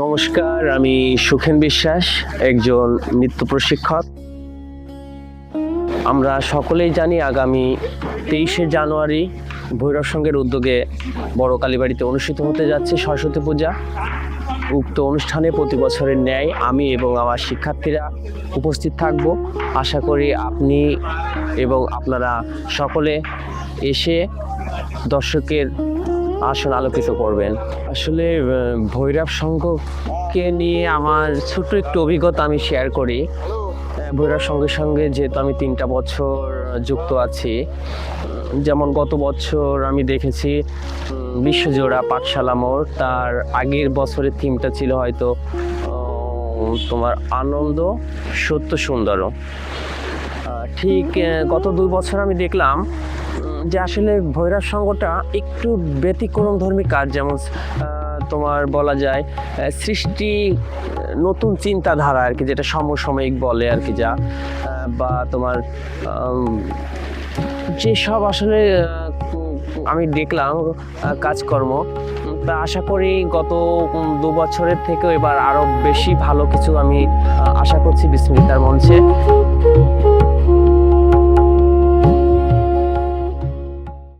নমস্কার, আমি সুখেন বিশ্বাস, একজন নৃত্য প্রশিক্ষক। আমরা সকলেই জানি আগামী তেইশে জানুয়ারি ভৈরব সংঘের উদ্যোগে বড় কালীবাড়িতে অনুষ্ঠিত হতে যাচ্ছে সরস্বতী পূজা। উক্ত অনুষ্ঠানে প্রতি বছরের ন্যায় আমি এবং আমার শিক্ষার্থীরা উপস্থিত থাকব। আশা করি আপনি এবং আপনারা সকলে এসে দর্শকের আসন আলোকিত করবেন। আসলে ভৈরব সংঘকে নিয়ে আমার ছোট্ট একটু অভিজ্ঞতা আমি শেয়ার করি। ভৈরব সঙ্গের সঙ্গে যেহেতু আমি তিনটা বছর যুক্ত আছি, যেমন গত বছর আমি দেখেছি বিশ্বজোড়া পাঠশালা মোড়, তার আগের বছরের থিমটা ছিল হয়তো তোমার আনন্দ, সত্য সুন্দর ঠিক গত দুই বছর আমি দেখলাম যে আসলে ভৈরব সংঘটা একটু ব্যতিক্রম ধর্মী কাজ, যেমন তোমার বলা যায় সৃষ্টি নতুন চিন্তাধারা আর কি, যেটা সমসাময়িক বলে আর কি যা বা তোমার যেসব আসলে আমি দেখলাম কাজকর্ম তা আশা করি গত দু বছরের থেকে এবার আরও বেশি ভালো কিছু আমি আশা করছি বিস্মৃতার মঞ্চে।